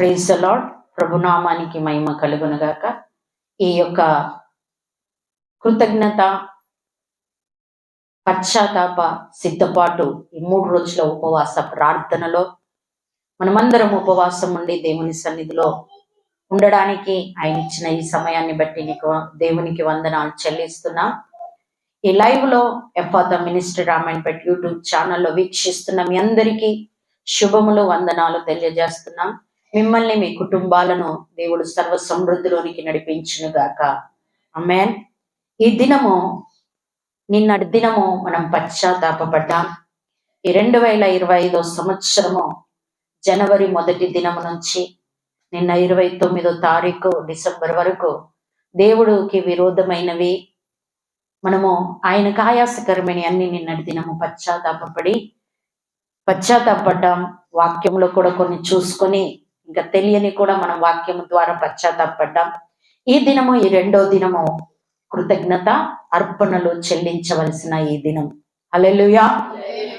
Praise lord ప్రభునామానికి మహిమ కలుగునగాక. ఈ యొక్క కృతజ్ఞత పశ్చాత్తాప సిద్ధపాటు ఈ మూడు రోజుల ఉపవాస ప్రార్థనలో మనమందరం ఉపవాసం ఉండి దేవుని సన్నిధిలో ఉండడానికి ఆయన ఇచ్చిన ఈ సమయాన్ని బట్టి నీకు దేవునికి వందనాలు చెల్లిస్తున్నా. ఈ లైవ్లో ఎఫాత మినిస్టర్ రామాయణపేట యూట్యూబ్ ఛానల్లో వీక్షిస్తున్న మీ అందరికీ శుభములు వందనాలు తెలియజేస్తున్నాం. మిమ్మల్ని మీ కుటుంబాలను దేవుడు సర్వ సమృద్ధిలోనికి నడిపించును గాక అమ్మేన్ ఈ దినము నిన్నటి దినము మనం పశ్చాత్తాపడ్డాం ఈ రెండు వేల ఇరవై ఐదో సంవత్సరము జనవరి మొదటి దినము నుంచి నిన్న ఇరవై తొమ్మిదో తారీఖు డిసెంబర్ వరకు దేవుడికి విరోధమైనవి. మనము ఆయనకు ఆయాసకరమైన అన్ని నిన్నటి దినము పశ్చాత్తాపడి పశ్చాత్తాపడ్డాం. వాక్యంలో కూడా కొన్ని చూసుకొని ఇంకా తెలియని కూడా మనం వాక్యం ద్వారా పశ్చాత్తాపడ్డాం. ఈ దినము ఈ రెండో దినము కృతజ్ఞత అర్పణలు చెల్లించవలసిన ఈ దినం. అలెలుయా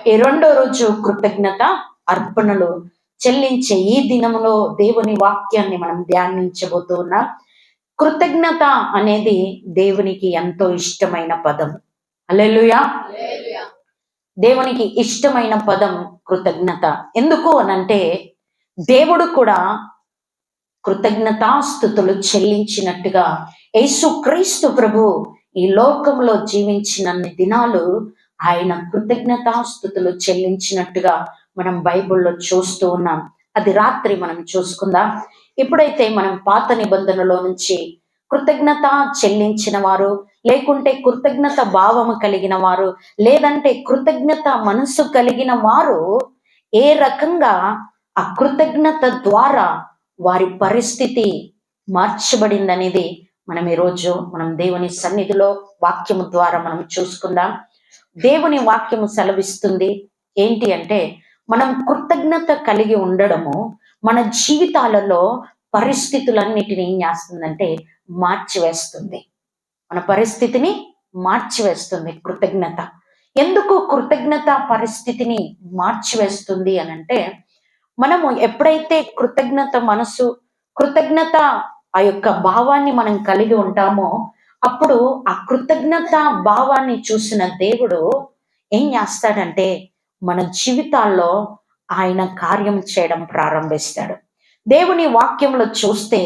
ఈ రెండో రోజు కృతజ్ఞత అర్పణలు చెల్లించే ఈ దినములో దేవుని వాక్యాన్ని మనం ధ్యానించబోతూ ఉన్నాం. కృతజ్ఞత అనేది దేవునికి ఎంతో ఇష్టమైన పదం. అలెలుయా దేవునికి ఇష్టమైన పదం కృతజ్ఞత. ఎందుకు అనంటే దేవుడు కూడా కృతజ్ఞతాస్థుతులు చెల్లించినట్టుగా యేసు క్రీస్తు ప్రభు ఈ లోకంలో జీవించినన్ని దినాలు ఆయన కృతజ్ఞతాస్థుతులు చెల్లించినట్టుగా మనం బైబిల్లో చూస్తూ ఉన్నాం. అది రాత్రి మనం చూసుకుందాం. ఇప్పుడైతే మనం పాత నిబంధనలో నుంచి కృతజ్ఞత చెల్లించిన వారు లేకుంటే కృతజ్ఞత భావము కలిగిన వారు లేదంటే కృతజ్ఞత మనసు కలిగిన వారు ఏ రకంగా ఆ కృతజ్ఞత ద్వారా వారి పరిస్థితి మార్చబడిందనేది మనం ఈరోజు మనం దేవుని సన్నిధిలో వాక్యము ద్వారా మనం చూసుకుందాం. దేవుని వాక్యము సెలవిస్తుంది ఏంటి అంటే మనం కృతజ్ఞత కలిగి ఉండడము మన జీవితాలలో పరిస్థితులన్నిటిని ఏం చేస్తుందంటే మార్చివేస్తుంది. మన పరిస్థితిని మార్చివేస్తుంది కృతజ్ఞత. ఎందుకు కృతజ్ఞత పరిస్థితిని మార్చివేస్తుంది అని అంటే మనము ఎప్పుడైతే కృతజ్ఞత మనసు కృతజ్ఞత ఆ యొక్క భావాన్ని మనం కలిగి ఉంటామో అప్పుడు ఆ కృతజ్ఞత భావాన్ని చూసిన దేవుడు ఏం చేస్తాడంటే మన జీవితాల్లో ఆయన కార్యం చేయడం ప్రారంభిస్తాడు. దేవుని వాక్యంలో చూస్తే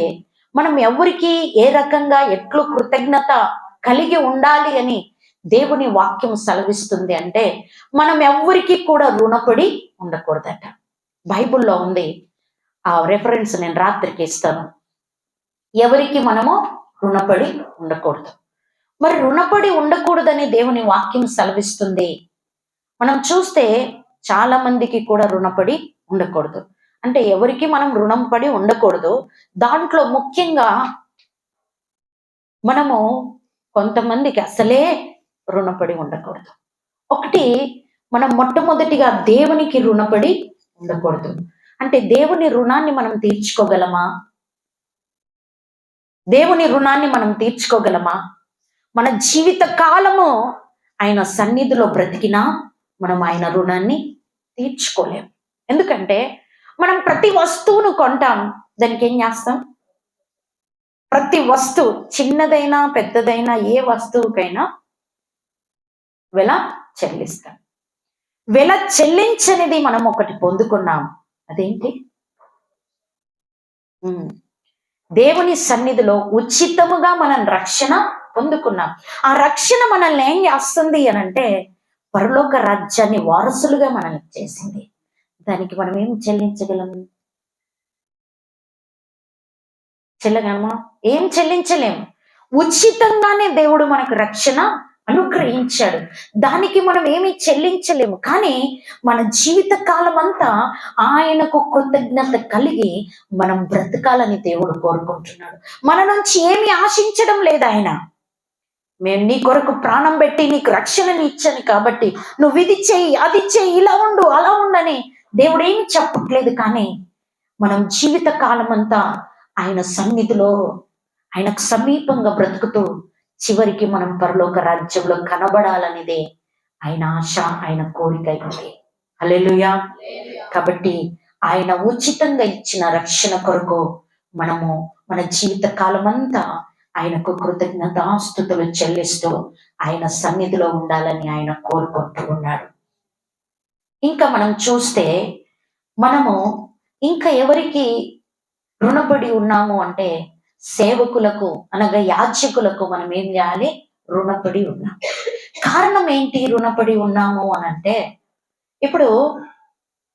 మనం ఎవరికి ఏ రకంగా ఎట్లు కృతజ్ఞత కలిగి ఉండాలి అని దేవుని వాక్యం సెలవిస్తుంది అంటే మనం ఎవరికి కూడా రుణపడి ఉండకూడదట. బైబిల్లో ఉంది. ఆ రెఫరెన్స్ నేను రాత్రికి ఇస్తాను. ఎవరికి మనము రుణపడి ఉండకూడదు. మరి రుణపడి ఉండకూడదని దేవుని వాక్యం సెలవిస్తుంది. మనం చూస్తే చాలా మందికి కూడా రుణపడి ఉండకూడదు. అంటే ఎవరికి మనం రుణం పడి ఉండకూడదు. దాంట్లో ముఖ్యంగా మనము కొంతమందికి అసలే రుణపడి ఉండకూడదు. ఒకటి మనం మొట్టమొదటిగా దేవునికి రుణపడి ఉండకూడదు. అంటే దేవుని రుణాన్ని మనం తీర్చుకోగలమా? దేవుని రుణాన్ని మనం తీర్చుకోగలమా? మన జీవిత కాలము ఆయన సన్నిధిలో బ్రతికినా మనం ఆయన రుణాన్ని తీర్చుకోలేము. ఎందుకంటే మనం ప్రతి వస్తువును కొంటాం. దానికి ఏం చేస్తాం? ప్రతి వస్తువు చిన్నదైనా పెద్దదైనా ఏ వస్తువుకైనా వెల చెల్లిస్తాం. వెల చెల్లించనిది మనం ఒకటి పొందుకున్నాం. అదేంటి? దేవుని సన్నిధిలో ఉచితముగా మనం రక్షణ పొందుకున్నాం. ఆ రక్షణ మనల్ని ఏం చేస్తుంది అని అంటే పరలోక రాజ్యాన్ని వారసులుగా మనల్ని చేసింది. దానికి మనం ఏం చెల్లించగలం? చెల్లగలమా? ఏం చెల్లించలేము ఉచితంగానే దేవుడు మనకు రక్షణ అనుగ్రహించాడు. దానికి మనం ఏమీ చెల్లించలేము. కానీ మన జీవిత కాలం అంతా ఆయనకు కృతజ్ఞత కలిగి మనం బ్రతకాలని దేవుడు కోరుకుంటున్నాడు. మన నుంచి ఏమీ ఆశించడం లేదు ఆయన. మేము నీ కొరకు ప్రాణం పెట్టి నీకు రక్షణని ఇచ్చాను కాబట్టి నువ్వు ఇది చెయ్యి అది చెయ్యి ఇలా ఉండు అలా ఉండని దేవుడు ఏమి చెప్పట్లేదు. కానీ మనం జీవిత కాలం అంతా ఆయన సన్నిధిలో ఆయనకు సమీపంగా బ్రతుకుతూ చివరికి మనం పరలోక రాజ్యంలో కనబడాలనేదే ఆయన ఆశ ఆయన కోరిక అయింది అలెలుయా కాబట్టి ఆయన ఉచితంగా ఇచ్చిన రక్షణ కొరకు మనము మన జీవిత కాలమంతా ఆయనకు కృతజ్ఞతాస్థుతులు చెల్లిస్తూ ఆయన సన్నిధిలో ఉండాలని ఆయన కోరుకుంటూ ఉన్నాడు. ఇంకా మనం చూస్తే మనము ఇంకా ఎవరికి రుణపడి ఉన్నాము అంటే సేవకులకు అనగా యాచకులకు మనం ఏం చేయాలి? రుణపడి ఉన్నాం. కారణం ఏంటి రుణపడి ఉన్నాము అని అంటే ఇప్పుడు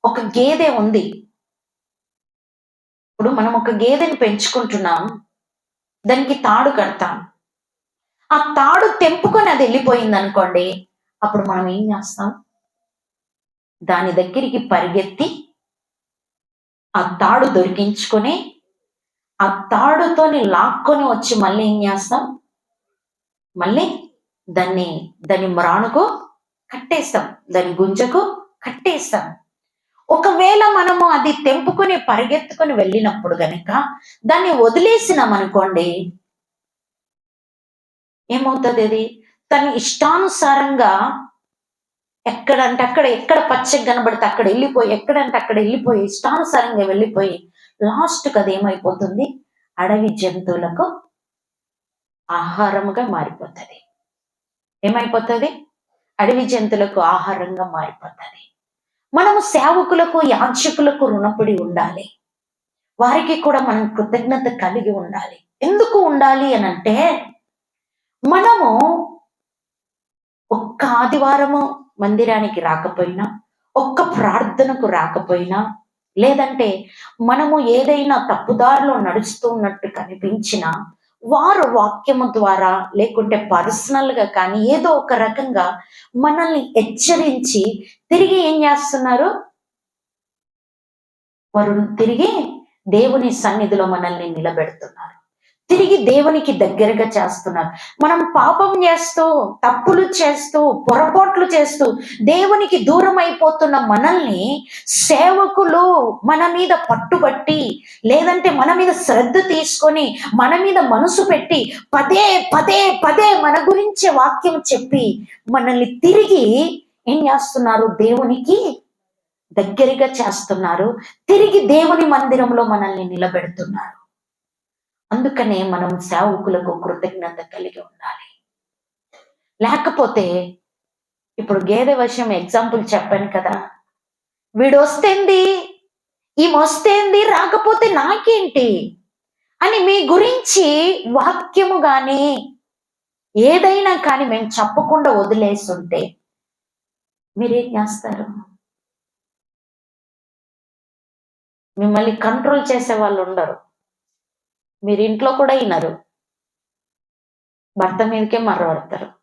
ఒక గేదె ఉంది. ఇప్పుడు మనం ఒక గేదెని పెంచుకుంటున్నాం. దానికి తాడు కడతాం. ఆ తాడు తెంపుకొని అది వెళ్ళిపోయింది అనుకోండి అప్పుడు మనం ఏం చేస్తాం? దాని దగ్గరికి పరిగెత్తి ఆ తాడు దొరికించుకొని ఆ తాడుతోని లాక్కొని వచ్చి మళ్ళీ ఏం చేస్తాం? మళ్ళీ దాన్ని దాని మ్రాణుకు కట్టేస్తాం. దాని గుంజకు కట్టేస్తాం. ఒకవేళ మనము అది తెంపుకొని పరిగెత్తుకొని వెళ్ళినప్పుడు గనక దాన్ని వదిలేసినాం అనుకోండి ఏమవుతుంది అది? తన ఇష్టానుసారంగా ఎక్కడంటే అక్కడ ఎక్కడ పచ్చగా కనబడితే అక్కడ వెళ్ళిపోయి ఎక్కడంటే అక్కడ వెళ్ళిపోయి ఇష్టానుసారంగా వెళ్ళిపోయి లాస్ట్కి అది ఏమైపోతుంది అడవి జంతువులకు ఆహారముగా మారిపోతుంది. ఏమైపోతుంది? అడవి జంతువులకు ఆహారంగా మారిపోతుంది. మనము సేవకులకు యాచకులకు రుణపడి ఉండాలి. వారికి కూడా మనం కృతజ్ఞత కలిగి ఉండాలి. ఎందుకు ఉండాలి అని అంటే మనము ఒక్క ఆదివారము మందిరానికి రాకపోయినా ఒక్క ప్రార్థనకు రాకపోయినా లేదంటే మనము ఏదైనా తప్పుదారిలో నడుస్తున్నట్టు కనిపించినా వారు వాక్యము ద్వారా లేకుంటే పర్సనల్గా కానీ ఏదో ఒక రకంగా మనల్ని హెచ్చరించి తిరిగి ఏం చేస్తున్నారు? వారు తిరిగి దేవుని సన్నిధిలో మనల్ని నిలబెడుతున్నారు. తిరిగి దేవునికి దగ్గరగా చేస్తున్నారు. మనం పాపం చేస్తూ తప్పులు చేస్తూ పొరపాట్లు చేస్తూ దేవునికి దూరం అయిపోతున్న మనల్ని సేవకులు మన మీద పట్టుబట్టి లేదంటే మన మీద శ్రద్ధ తీసుకొని మన మీద మనసు పెట్టి పదే పదే పదే మన గురించి వాక్యం చెప్పి మనల్ని తిరిగి ఏం చేస్తున్నారు? దేవునికి దగ్గరగా చేస్తున్నారు. తిరిగి దేవుని మందిరంలో మనల్ని నిలబెడుతున్నారు. అందుకనే మనం సేవకులకు కృతజ్ఞత కలిగి ఉండాలి. లేకపోతే ఇప్పుడు గేదె విషయం ఎగ్జాంపుల్ చెప్పాను కదా. వీడొస్తేంది ఈమె వస్తేంది రాకపోతే నాకేంటి? అని మీ గురించి వాక్యము గాని ఏదైనా కానీ మేము చెప్పకుండా వదిలేస్తుంటే మీరేం చేస్తారు? మిమ్మల్ని కంట్రోల్ చేసే వాళ్ళు ఉండరు మీరు ఇంట్లో కూడా వినరు భర్త మీదకే మర్రబడతారు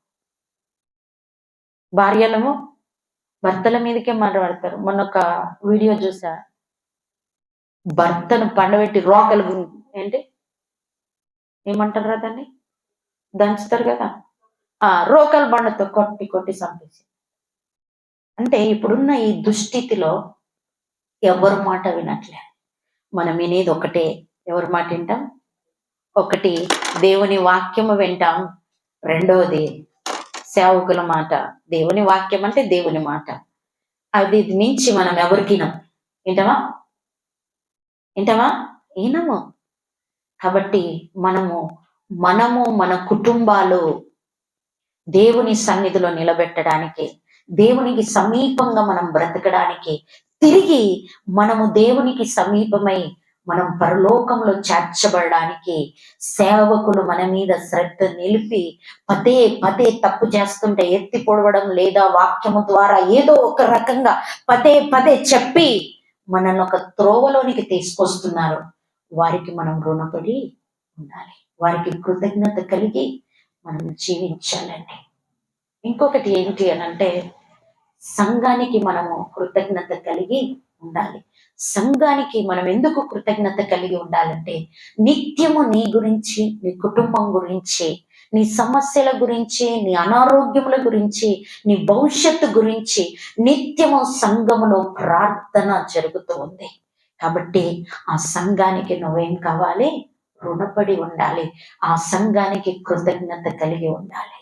భార్యలము భర్తల మీదకే మర్రబడతారు మొన్న ఒక వీడియో చూసా. భర్తను పండబెట్టి రోకలు ఏంటి? ఏమంటారు దాన్ని? దంచుతారు కదా. ఆ రోకల్ బండతో కొట్టి కొట్టి చంపేసి. అంటే ఇప్పుడున్న ఈ దుస్థితిలో ఎవరు మాట వినట్లే. మనం వినేది ఒకటే. ఎవరి మాట వింటాం? ఒకటి దేవుని వాక్యము వింటాం. రెండవది సేవకుల మాట. దేవుని వాక్యం అంటే దేవుని మాట. అది మించి మనం ఎవరికినం వింటామా వింటామా ఈనము కాబట్టి మనము మనము మన కుటుంబాలు దేవుని సన్నిధిలో నిలబెట్టడానికి దేవునికి సమీపంగా మనం బ్రతకడానికి తిరిగి మనము దేవునికి సమీపమై మనం పరలోకంలో చేర్చబడడానికి సేవకులు మన మీద శ్రద్ధ నిలిపి పదే పదే తప్పు చేస్తుంటే ఎత్తి పొడవడం లేదా వాక్యము ద్వారా ఏదో ఒక రకంగా పదే పదే చెప్పి మనల్ని ఒక త్రోవలోనికి తీసుకొస్తున్నారు. వారికి మనం రుణపడి ఉండాలి. వారికి కృతజ్ఞత కలిగి మనం జీవించాలండి. ఇంకొకటి ఏంటి అని అంటే సంఘానికి మనము కృతజ్ఞత కలిగి ఉండాలి. సంఘానికి మనం ఎందుకు కృతజ్ఞత కలిగి ఉండాలంటే నిత్యము నీ గురించి నీ కుటుంబం గురించి నీ సమస్యల గురించి నీ అనారోగ్యముల గురించి నీ భవిష్యత్తు గురించి నిత్యము సంఘములో ప్రార్థన జరుగుతూ ఉంది. కాబట్టి ఆ సంఘానికి నువ్వేం కావాలి? రుణపడి ఉండాలి. ఆ సంఘానికి కృతజ్ఞత కలిగి ఉండాలి.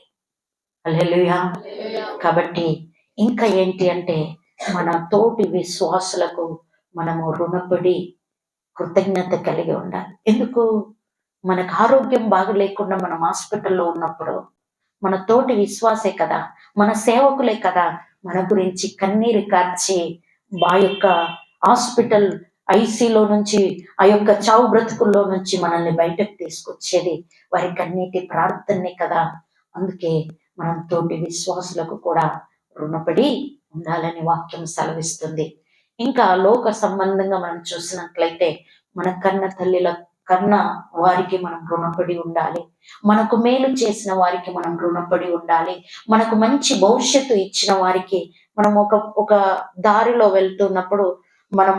కాబట్టి ఇంకా ఏంటి అంటే మన తోటి విశ్వాసులకు మనము రుణపడి కృతజ్ఞత కలిగి ఉండాలి. ఎందుకు? మనకు ఆరోగ్యం బాగా లేకుండా మనం హాస్పిటల్లో ఉన్నప్పుడు మన తోటి విశ్వాసే కదా మన సేవకులే కదా మన గురించి కన్నీరు కార్చి ఆ యొక్క హాస్పిటల్ ఐసీలో నుంచి ఆ యొక్క చావు బ్రతుకుల్లో నుంచి మనల్ని బయటకు తీసుకొచ్చేది వారి కన్నీటి ప్రార్థనే కదా. అందుకే మనం తోటి విశ్వాసులకు కూడా రుణపడి ఉండాలని వాక్యం సెలవిస్తుంది. ఇంకా లోక సంబంధంగా మనం చూసినట్లయితే మన కన్న తల్లిల కన్న వారికి మనం రుణపడి ఉండాలి. మనకు మేలు చేసిన వారికి మనం రుణపడి ఉండాలి. మనకు మంచి భవిష్యత్తు ఇచ్చిన వారికి మనం ఒక ఒక దారిలో వెళ్తున్నప్పుడు మనం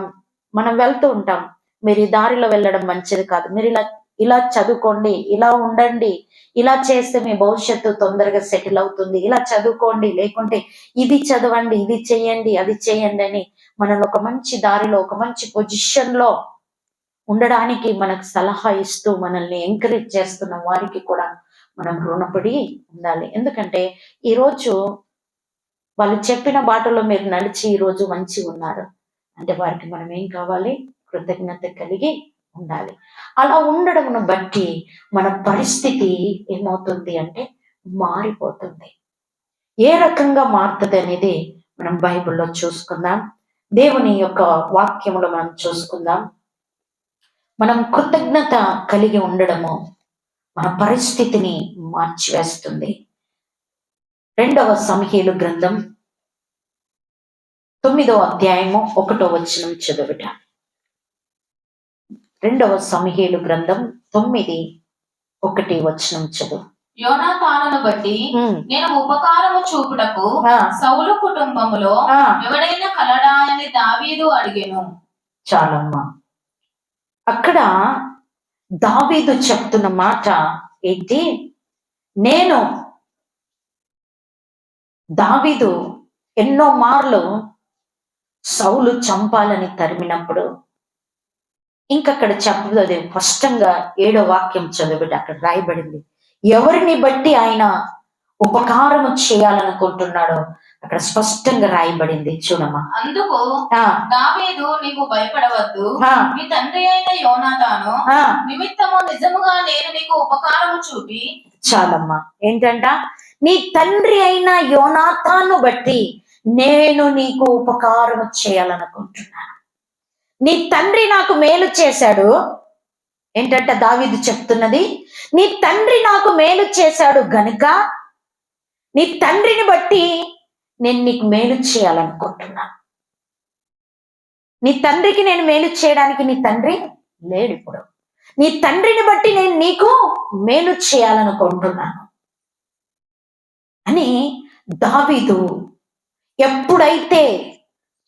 మనం వెళ్తూ ఉంటాం. మీరు ఈ దారిలో వెళ్ళడం మంచిది కాదు. మీరు ఇలా ఇలా చదువుకోండి ఇలా ఉండండి ఇలా చేస్తే మీ భవిష్యత్తు తొందరగా సెటిల్ అవుతుంది. ఇలా చదువుకోండి లేకుంటే ఇది చదవండి ఇది చేయండి అది చేయండి అని మనల్ని ఒక మంచి దారిలో ఒక మంచి పొజిషన్లో ఉండడానికి మనకు సలహా ఇస్తూ మనల్ని ఎంకరేజ్ చేస్తున్న వారికి కూడా మనం రుణపడి ఉండాలి. ఎందుకంటే ఈరోజు వాళ్ళు చెప్పిన బాటలో మీరు నడిచి ఈరోజు మంచి ఉన్నారు. అంటే వారికి మనం ఏం కావాలి? కృతజ్ఞత కలిగి ఉండాలి. అలా ఉండడంను బట్టి మన పరిస్థితి ఏమవుతుంది అంటే మారిపోతుంది. ఏ రకంగా మారుతుంది అనేది మనం బైబిల్లో చూసుకుందాం. దేవుని యొక్క వాక్యములో మనం చూసుకుందాం. మనం కృతజ్ఞత కలిగి ఉండడము మన పరిస్థితిని మార్చివేస్తుంది. రెండవ సంహీలు గ్రంథం తొమ్మిదో అధ్యాయము ఒకటో వచనం చదువుట. రెండవ సంహీలు గ్రంథం తొమ్మిది ఒకటి వచనం చదువు. యోనాతానును బట్టి నేను ఉపకారము చూపుటకు సౌలు కుటుంబములో ఎవడైనా కలడా అని దావీదు అడిగెను. చాలమ్మా. అక్కడ దావీదు చెప్తున్న మాట ఏంటి? నేను దావీదు ఎన్నో మార్లు సౌలు చంపాలని తరిమినప్పుడు ఇంకక్కడ చెప్పదు స్పష్టంగా ఏడో వాక్యం చదివిట అక్కడ రాయబడింది. ఎవరిని బట్టి ఆయన ఉపకారము చేయాలనుకుంటున్నాడో అక్కడ స్పష్టంగా రాయబడింది. చూడమ్మా. అందుకు దావీదు నీవు భయపడవద్దు. మీ తండ్రి అయిన యోనాతాను. నిమిత్తము నిజముగా నేను నీకు ఉపకారము చూపి చాలమ్మా. ఏంటంట? నీ తండ్రి అయిన యోనాథాను బట్టి నేను నీకు ఉపకారం చేయాలనుకుంటున్నాను. నీ తండ్రి నాకు మేలు చేశాడు. ఏంటంట దావీదు చెప్తున్నది? నీ తండ్రి నాకు మేలు చేశాడు గనుక నీ తండ్రిని బట్టి నేను నీకు మేలు చేయాలనుకుంటున్నాను నీ తండ్రికి నేను మేలు చేయడానికి నీ తండ్రి లేడు ఇప్పుడు. నీ తండ్రిని బట్టి నేను నీకు మేలు చేయాలనుకుంటున్నాను. అని దావీదు ఎప్పుడైతే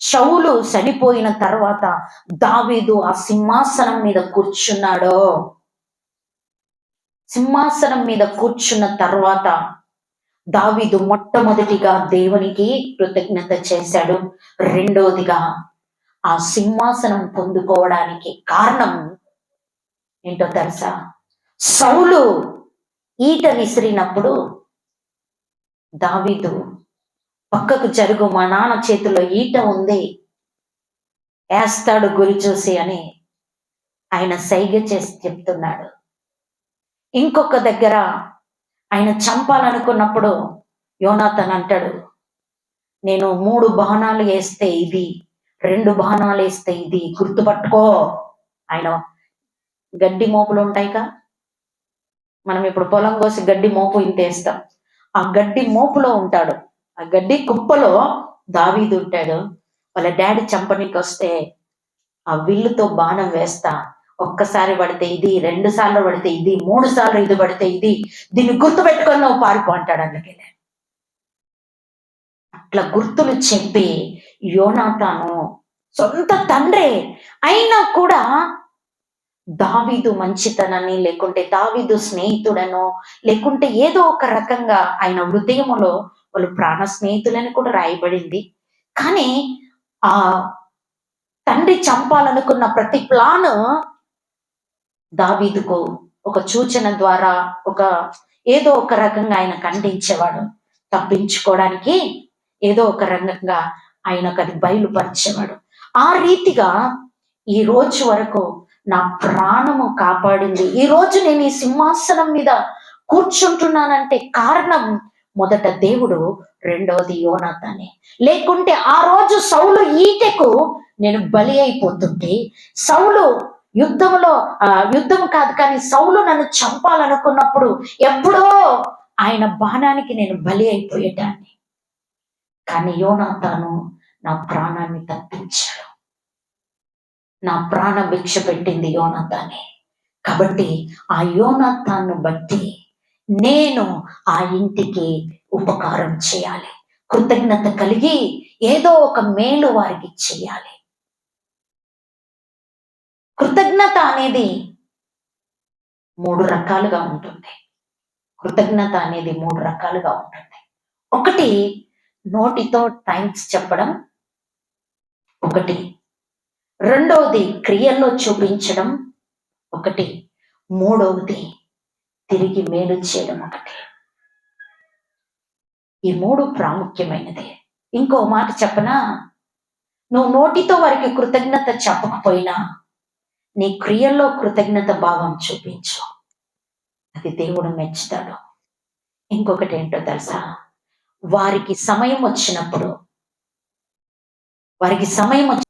షౌలు చనిపోయిన తర్వాత దావీదు ఆ సింహాసనం మీద కూర్చున్నాడో. సింహాసనం మీద కూర్చున్న తర్వాత దావీదు మొట్టమొదటిగా దేవునికి కృతజ్ఞత చేశాడు. రెండోదిగా ఆ సింహాసనం పొందుకోవడానికి కారణం ఏంటో తెలుసా? సౌలు ఈట విసిరినప్పుడు దావీదు పక్కకు జరుగు మా నాన్న చేతిలో ఈట ఉంది. వేస్తాడు గురి చూసి అని ఆయన సైగ చేసి చెప్తున్నాడు. ఇంకొక దగ్గర ఆయన చంపాలనుకున్నప్పుడు యోనాథన్ అంటాడు నేను మూడు బాణాలు వేస్తే ఇది రెండు బాణాలు వేస్తే ఇది గుర్తుపట్టుకో. ఆయన గడ్డి మోపులు ఉంటాయిగా? మనం ఇప్పుడు పొలం కోసి గడ్డి మోపు ఇంతేస్తాం ఆ గడ్డి మోపులో ఉంటాడు. ఆ గడ్డి కుప్పలో దావీదు ఉంటాడు. వాళ్ళ డాడీ చంపనీకి వస్తే ఆ విల్లుతో బాణం వేస్తా. ఒక్కసారి పడితే ఇది రెండు సార్లు పడితే ఇది మూడు సార్లు ఇది పడితే ఇది. దీన్ని గుర్తు పెట్టుకొని నువ్వు పారిపో అంటాడు అందుకే. అట్లా గుర్తులు చెప్పి యోనాతాను సొంత తండ్రే అయినా కూడా దావీదు మంచితనని లేకుంటే దావీదు స్నేహితుడనో లేకుంటే ఏదో ఒక రకంగా ఆయన హృదయములో వాళ్ళు ప్రాణ స్నేహితులని కూడా రాయబడింది. కానీ ఆ తండ్రి చంపాలనుకున్న ప్రతి ప్లాన్ దావీదుకు ఒక సూచన ద్వారా ఒక ఏదో ఒక రకంగా ఆయన ఖండించేవాడు. తప్పించుకోవడానికి ఏదో ఒక రకంగా ఆయనకు అది బయలుపరిచేవాడు. ఆ రీతిగా ఈ రోజు వరకు నా ప్రాణము కాపాడింది. ఈ రోజు నేను ఈ సింహాసనం మీద కూర్చుంటున్నానంటే కారణం మొదట దేవుడు రెండవది యోనాథానే లేకుంటే ఆ రోజు సౌలు ఈటెకు నేను బలి అయిపోతుంటే సౌలు యుద్ధంలో ఆ, యుద్ధం కాదు కానీ సౌలు నన్ను చంపాలనుకున్నప్పుడు ఎప్పుడో ఆయన బాణానికి నేను బలి అయిపోయేటాన్ని కానీ యోనాతాను నా ప్రాణాన్ని తప్పించాడు. నా ప్రాణ భిక్ష పెట్టింది యోనాతానే. కాబట్టి ఆ యోనాతాన్ని బట్టి నేను ఆ ఇంటికి ఉపకారం చేయాలి. కృతజ్ఞత కలిగి ఏదో ఒక మేలు వారికి చేయాలి. కృతజ్ఞత అనేది మూడు రకాలుగా ఉంటుంది. కృతజ్ఞత అనేది మూడు రకాలుగా ఉంటుంది. ఒకటి నోటితో థ్యాంక్స్ చెప్పడం. ఒకటి రెండవది క్రియల్లో చూపించడం. ఒకటి మూడవది తిరిగి మేలు చేయడం ఒకటి. ఈ మూడు ప్రాముఖ్యమైనది. ఇంకో మాట చెప్పనా? నువ్వు నోటితో వారికి కృతజ్ఞత చెప్పకపోయినా నీ క్రియల్లో కృతజ్ఞత భావం చూపించు. అది దేవుడు మెచ్చుతాడు. ఇంకొకటి ఏంటో తెలుసా? వారికి సమయం వచ్చినప్పుడు వారికి సమయం వచ్చి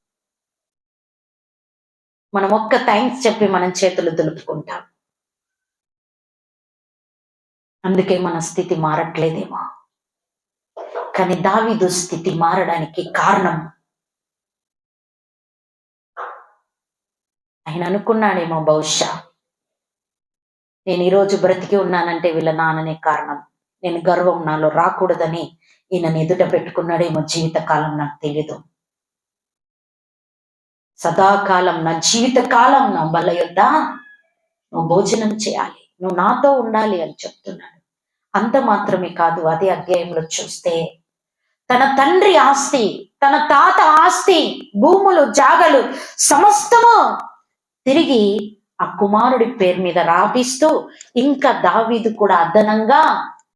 మనం ఒక్క థ్యాంక్స్ చెప్పి మనం చేతులు దులుపుకుంటాం. అందుకే మన స్థితి మారట్లేదేమో. కానీ దావీదు స్థితి మారడానికి కారణం? ఆయన అనుకున్నాడేమో బహుశా నేను ఈరోజు బ్రతికి ఉన్నానంటే వీళ్ళ నాన్ననే కారణం. నేను గర్వం నాలో రాకూడదని ఈయనను ఎదుట పెట్టుకున్నాడేమో జీవితకాలం నాకు తెలీదు. సదాకాలం నా జీవితకాలం నా బల యొద్ద నువ్వు భోజనం చేయాలి. నువ్వు నాతో ఉండాలి అని చెప్తున్నాడు. అంత మాత్రమే కాదు అదే అధ్యాయంలో చూస్తే తన తండ్రి ఆస్తి తన తాత ఆస్తి భూములు జాగలు సమస్తము తిరిగి ఆ కుమారుడి పేరు మీద రాపిస్తూ ఇంకా దావీదు కూడా అదనంగా